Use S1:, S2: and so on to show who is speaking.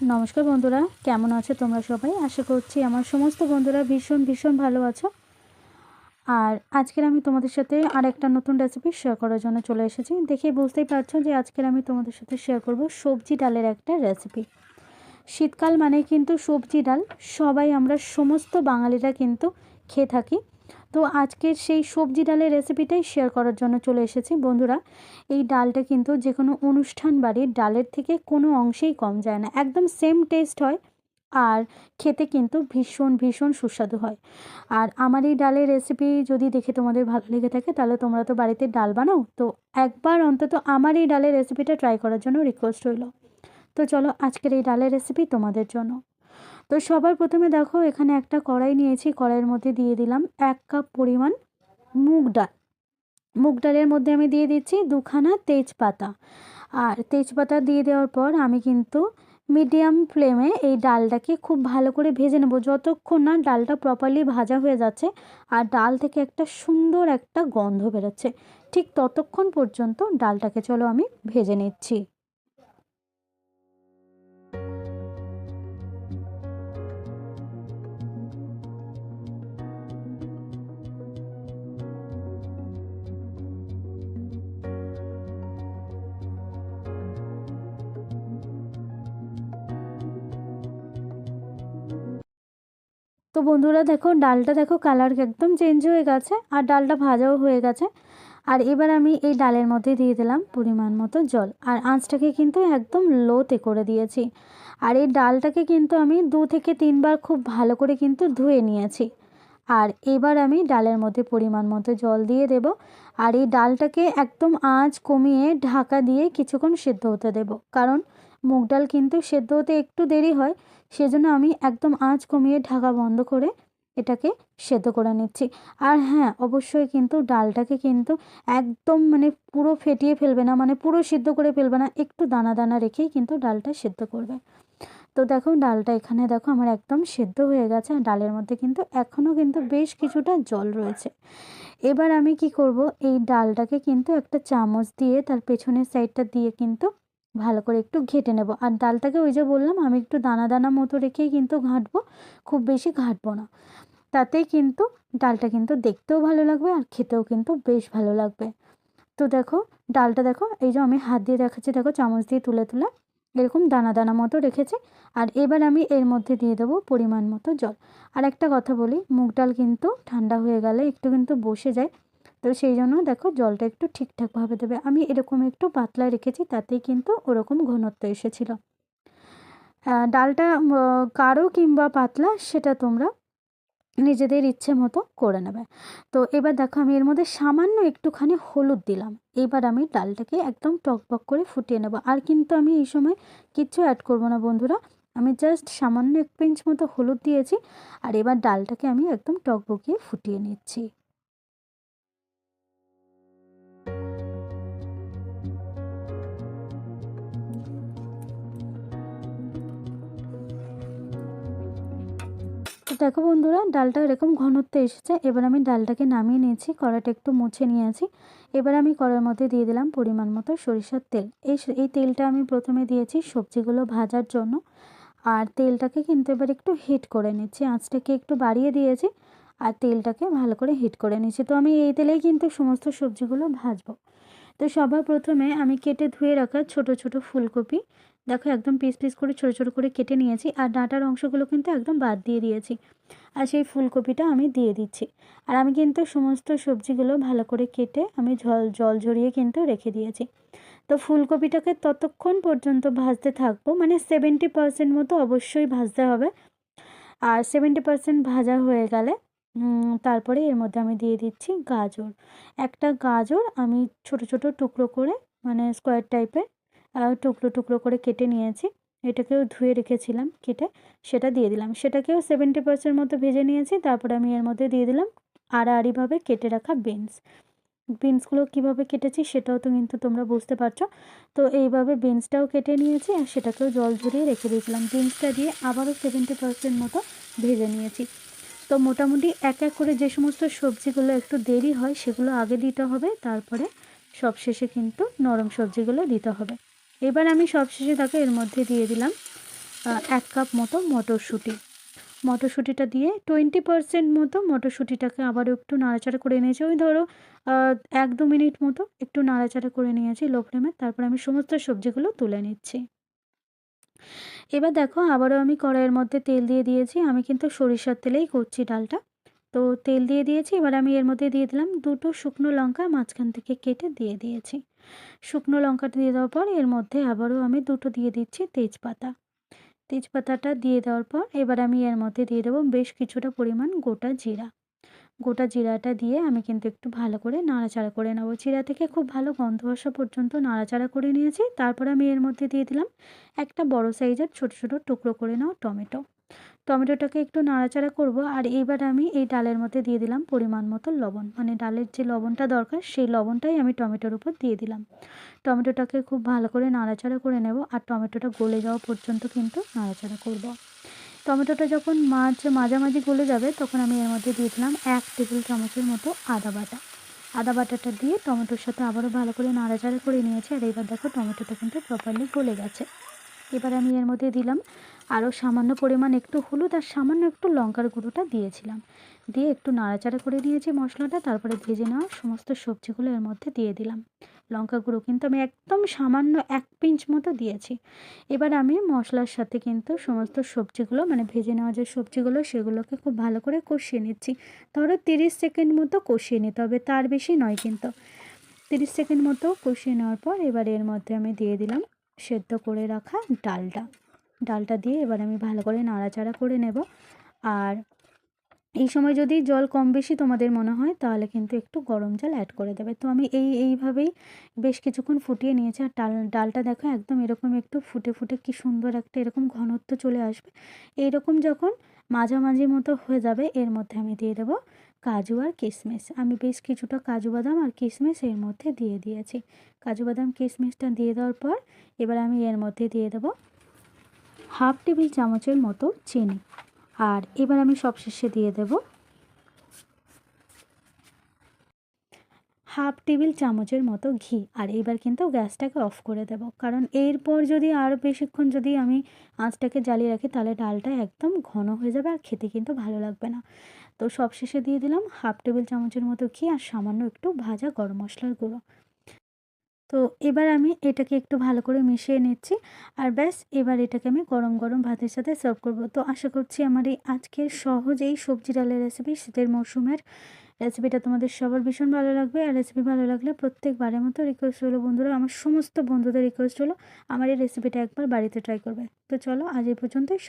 S1: নমস্কার বন্ধুরা, কেমন আছো তোমরা সবাই? আশা করছি আমার সমস্ত বন্ধুরা ভীষণ ভীষণ ভালো আছো। আর আজকের আমি তোমাদের সাথে আর একটা নতুন রেসিপি শেয়ার করার জন্য চলে এসেছি। দেখে বুঝতেই পারছ যে আজকের আমি তোমাদের সাথে শেয়ার করব সবজি ডালের একটা রেসিপি শীতকাল মানে কিন্তু সবজি ডাল। সবাই আমরা সমস্ত বাঙালিরা কিন্তু খেয়ে থাকি। তো আজকের সেই সবজি ডালের রেসিপিটাই শেয়ার করার জন্য চলে এসেছি। বন্ধুরা, এই ডালটা কিন্তু যে কোনো অনুষ্ঠান বাড়ির ডালের থেকে কোনো অংশেই কম যায় না। একদম সেম টেস্ট হয় আর খেতে কিন্তু ভীষণ ভীষণ সুস্বাদু হয়। আর আমার এই ডালের রেসিপি যদি দেখে তোমাদের ভালো লেগে থাকে, তাহলে তোমরা তো বাড়িতে ডাল বানাও। তো একবার অন্তত আমার এই ডালের রেসিপিটা ট্রাই করার জন্য রিকোয়েস্ট রইল। তো চলো আজকের এই ডালের রেসিপি তোমাদের জন্য। তো সবার প্রথমে দেখো, এখানে একটা কড়াই নিয়েছি, কড়াইয়ের মধ্যে দিয়ে দিলাম এক কাপ পরিমাণ মুগ ডাল। মুগ ডালের মধ্যে আমি দিয়ে দিচ্ছি দুখানা তেজপাতা। আর তেজপাতা দিয়ে দেওয়ার পর আমি কিন্তু মিডিয়াম ফ্লেমে এই ডালটাকে খুব ভালো করে ভেজে নেব। যতক্ষণ না ডালটা প্রপারলি ভাজা হয়ে যাচ্ছে আর ডাল থেকে একটা সুন্দর একটা গন্ধ বেরোচ্ছে, ঠিক ততক্ষণ পর্যন্ত ডালটাকে চলো আমি ভেজে নিচ্ছি। তো বন্ধুরা দেখো, ডালটা দেখো কালার একদম চেঞ্জ হয়ে গেছে আর ডালটা ভাজাও হয়ে গেছে। আর এবার আমি এই ডালের মধ্যে দিয়ে দিলাম পরিমাণ মতো জল। আর আঁচটাকে কিন্তু একদম লোতে করে দিয়েছি। আর এই ডালটাকে কিন্তু আমি দু থেকে তিনবার খুব ভালো করে কিন্তু ধুয়ে নিয়েছি। আর এবার আমি ডালের মধ্যে পরিমাণ মতো জল দিয়ে দেব। আর এই ডালটাকে একদম আঁচ কমিয়ে ঢাকা দিয়ে কিছুক্ষণ সেদ্ধ হতে দেব। কারণ মুগ ডাল কিন্তু সেদ্ধ হতে একটু দেরি হয়, সেজন্য আমি একদম আঁচ কমিয়ে ঢাকা বন্ধ করে এটাকে সেদ্ধ করে নিচ্ছি। আর হ্যাঁ অবশ্যই কিন্তু ডালটাকে কিন্তু একদম মানে পুরো ফেটিয়ে ফেলবে না মানে পুরো সিদ্ধ করে ফেলবে না, একটু দানা দানা রেখেই কিন্তু ডালটা সেদ্ধ করবে। তো দেখো, ডালটা এখানে দেখো আমার একদম সেদ্ধ হয়ে গেছে, আর ডালের মধ্যে কিন্তু এখনও কিন্তু বেশ কিছুটা জল রয়েছে। এবার আমি কি করব, এই ডালটাকে কিন্তু একটা চামচ দিয়ে তার পেছনের সাইডটা দিয়ে কিন্তু ভালো করে একটু ঘেটে নেব। আর ডালটাকে ওই যে বললাম, আমি একটু দানা দানা মতো রেখেই কিন্তু ঘাঁটবো, খুব বেশি ঘাঁটবো না। তাতেই কিন্তু ডালটা কিন্তু দেখতেও ভালো লাগবে আর খেতেও কিন্তু বেশ ভালো লাগবে। তো দেখো, ডালটা দেখো, এই যে আমি হাত দিয়ে দেখাচ্ছি, দেখো চামচ দিয়ে তুলে তুলে এরকম দানা দানা মতো রেখেছি। আর এবার আমি এর মধ্যে দিয়ে দেবো পরিমাণ মতো জল। আর একটা কথা বলি, মুগ ডাল কিন্তু ঠান্ডা হয়ে গেলে একটু কিন্তু বসে যায়। তো সেই জন্য দেখো জলটা একটু ঠিকঠাকভাবে দেবে। আমি এরকম একটু পাতলা রেখেছি, তাতেই কিন্তু ওরকম ঘনত্ব এসেছিল। ডালটা কারও কিংবা পাতলা সেটা তোমরা নিজেদের ইচ্ছে মতো করে নেবে। তো এবার দেখো আমি এর মধ্যে সামান্য একটুখানি হলুদ দিলাম। এবার আমি ডালটাকে একদম টকবক করে ফুটিয়ে নেব। আর কিন্তু আমি এই সময় কিচ্ছু অ্যাড করব না বন্ধুরা। আমি জাস্ট সামান্য এক পিঞ্চ মতো হলুদ দিয়েছি। আর এবার ডালটাকে আমি একদম টকবকিয়ে ফুটিয়ে নিচ্ছি। তো দেখো বন্ধুরা, ডালটা এরকম ঘনত্ব এসেছে। এবার আমি ডালটাকে নামিয়ে নিয়েছি কড়াটা একটু মুছে নিয়েছি। এবার আমি কড়ার মধ্যে দিয়ে দিলাম পরিমাণ মতো সরিষার তেল। এই এই তেলটা আমি প্রথমে দিয়েছি সবজিগুলো ভাজার জন্য। আর তেলটাকে কিন্তু এবার একটু হিট করে নিচ্ছি। আঁচটাকে একটু বাড়িয়ে দিয়েছি আর তেলটাকে ভালো করে হিট করে নিচ্ছি। তো আমি এই তেলেই কিন্তু সমস্ত সবজিগুলো ভাজবো। তো সবার প্রথমে আমি কেটে ধুয়ে রাখা ছোট ছোট ফুলকপি দেখো একদম পিস পিস করে, ছোটো ছোটো করে কেটে নিয়েছি আর ডাঁটার অংশগুলো কিন্তু একদম বাদ দিয়ে দিয়েছি। আর সেই ফুলকপিটা আমি দিয়ে দিচ্ছি। আর আমি কিন্তু সমস্ত সবজিগুলো ভালো করে কেটে আমি জল জল ঝরিয়ে কিন্তু রেখে দিয়েছি। তো ফুলকপিটাকে ততক্ষণ পর্যন্ত ভাজতে থাকব মানে সেভেন্টি পারসেন্ট মতো অবশ্যই ভাজতে হবে। আর সেভেন্টি পারসেন্ট ভাজা হয়ে গেলে তারপরে এর মধ্যে আমি দিয়ে দিচ্ছি গাজর। একটা গাজর আমি ছোট ছোট টুকরো করে মানে স্কোয়ার টাইপের টুকরো টুকরো করে কেটে নিয়েছি। এটাকেও ধুয়ে রেখেছিলাম কেটে। সেটা দিয়ে দিলাম। সেটাকেও সেভেন্টি পার্সেন্ট মতো ভেজে নিয়েছি। তারপরে আমি এর মধ্যে দিয়ে দিলাম আড়াআড়িভাবে কেটে রাখা বিনস বিনসগুলো কীভাবে কেটেছি সেটাও তো কিন্তু তোমরা বুঝতে পারছ। তো এইভাবে বিনসটাও কেটে নিয়েছি আর সেটাকেও জল ঝরিয়ে রেখে দিয়েছিলাম। বিনসটা দিয়ে আবারও সেভেন্টি পার্সেন্ট মতো ভেজে নিয়েছি। তো মোটামুটি এক এক করে যে সমস্ত সবজিগুলো একটু দেরি হয় সেগুলো আগে দিতে হবে। তারপরে সবশেষে কিন্তু নরম সবজিগুলো দিতে হবে। এবার আমি সবশেষে তাকে এর মধ্যে দিয়ে দিলাম এক কাপ মতো মটরশুঁটি। মটরশুঁটিটা দিয়ে টোয়েন্টি পারসেন্ট মতো মটরশুঁটিটাকে আবারও একটু নাড়াচাড়া করে নিয়েছি। ওই ধরো এক দু মিনিট মতো একটু নাড়াচাড়া করে নিয়েছি লো ফ্লেমে তারপর আমি সমস্ত সবজিগুলো তুলে নিচ্ছি। এবার দেখো, আবারও আমি কড়াইয়ের মধ্যে তেল দিয়ে দিয়েছি। আমি কিন্তু সরিষার তেলেই করছি ডালটা। তো তেল দিয়ে দিয়েছি, এবার আমি এর মধ্যে দিয়ে দিলাম দুটো শুকনো লঙ্কা, মাঝখান থেকে কেটে দিয়ে দিয়েছি। শুকনো লঙ্কাটা দিয়ে দেওয়ার পর এর মধ্যে আবারও আমি দুটো দিয়ে দিচ্ছি তেজপাতা। তেজপাতাটা দিয়ে দেওয়ার পর এবার আমি এর মধ্যে দিয়ে দেবো বেশ কিছুটা পরিমাণ গোটা জিরা। গোটা জিরাটা দিয়ে আমি কিন্তু একটু ভালো করে নাড়াচাড়া করে নেব। জিরা থেকে খুব ভালো গন্ধ আসা পর্যন্ত নাড়াচাড়া করে নিয়েছি। তারপর আমি এর মধ্যে দিয়ে দিলাম একটা বড় সাইজের ছোট ছোট টুকরো করে নাও টমেটো। টমেটোটাকে একটু নাড়াচাড়া করব আর এইবার আমি এই ডালের মধ্যে দিয়ে দিলাম পরিমাণ মতো লবণ। মানে ডালের যে লবণটা দরকার সেই লবণটাই আমি টমেটোর উপর দিয়ে দিলাম। টমেটোটাকে খুব ভালো করে নাড়াচাড়া করে নেব আর টমেটোটা গলে যাওয়া পর্যন্ত কিন্তু নাড়াচাড়া করব। টমেটোটা যখন মাছ মাঝামাঝি গলে যাবে, তখন আমি এর মধ্যে দিয়ে দিলাম এক টেবিল চামচের মতো আদা বাটা। আদা বাটাটা দিয়ে টমেটোর সাথে আবারও ভালো করে নাড়াচাড়া করে নিয়েছি। আর এবার দেখো টমেটোটা কিন্তু প্রপারলি গলে গেছে। এবার আমি এর মধ্যে দিলাম আরও সামান্য পরিমাণ একটু হলুদ আর সামান্য একটু লঙ্কার গুঁড়োটা দিয়েছিলাম। দিয়ে একটু নাড়াচাড়া করে নিয়েছি মশলাটা, তারপরে ভেজে নেওয়া সমস্ত সবজিগুলো এর মধ্যে দিয়ে দিলাম। লঙ্কা গুঁড়ো কিন্তু আমি একদম সামান্য এক পিঞ্চ মতো দিয়েছি। এবার আমি মশলার সাথে কিন্তু সমস্ত সবজিগুলো মানে ভেজে নেওয়া যে সবজিগুলো, সেগুলোকে খুব ভালো করে কষিয়ে নিচ্ছি। ধরো তিরিশ সেকেন্ড মতো কষিয়ে নিতে হবে, তার বেশি নয় কিন্তু। তিরিশ সেকেন্ড মতো কষিয়ে নেওয়ার পর এবার এর মধ্যে আমি দিয়ে দিলাম সেদ্ধ করে রাখা ডালটা। ডালটা দিয়ে এবার আমি ভালো করে নাড়াচাড়া করে নেব। আর এই সময় যদি জল কম বেশি তোমাদের মনে হয়, তাহলে কিন্তু একটু গরম জল অ্যাড করে দেবে। তো আমি এই, এইভাবেই বেশ কিছুক্ষণ ফুটিয়ে নিয়েছি। আর ডাল, ডালটা দেখো একদম এরকম একটু ফুটে ফুটে কি সুন্দর একটা এরকম ঘনত্ব চলে আসবে। এইরকম যখন মাঝামাঝি মতো হয়ে যাবে, এর মধ্যে আমি দিয়ে দেবো কাজু আর কিশমিশ আমি বেশ কিছুটা কাজু বাদাম আর কিশমিশ এর মধ্যে দিয়ে দিয়েছি। কাজু বাদাম কিশমিশটা দিয়ে দেওয়ার পর এবার আমি এর মধ্যে দিয়ে দেবো হাফ টেবিল চামচের মতো চিনি। আর এবার আমি সবশেষে দিয়ে দেব হাফ টেবিল চামচের মতো ঘি। আর এবার কিন্তু গ্যাসটাকে অফ করে দেব। কারণ এরপর যদি আরও বেশিক্ষণ যদি আমি আঁচটাকে জ্বালিয়ে রাখি, তাহলে ডালটা একদম ঘন হয়ে যাবে আর খেতে কিন্তু ভালো লাগবে না। তো সবশেষে দিয়ে দিলাম হাফ টেবিল চামচের মতো ঘি আর সামান্য একটু ভাজা গরম মশলার গুঁড়ো। তো এবার আমি এটাকে একটু ভালো করে মিশিয়ে নিচ্ছি আর ব্যাস, এবার এটাকে আমি গরম গরম ভাতের সাথে সার্ভ করব। তো আশা করছি আমার এই আজকের সহজ এই সবজি ডালের রেসিপি শীতের মরশুমের রেসিপিটা তোমাদের সবার ভীষণ ভালো লাগবে। আর রেসিপি ভালো লাগলে প্রত্যেকবারের মতো রিকোয়েস্ট হলো বন্ধুরা, আমার সমস্ত বন্ধুদের রিকোয়েস্ট হলো আমার এই রেসিপিটা একবার বাড়িতে ট্রাই করবে। তো চলো আজ এই পর্যন্তই, সব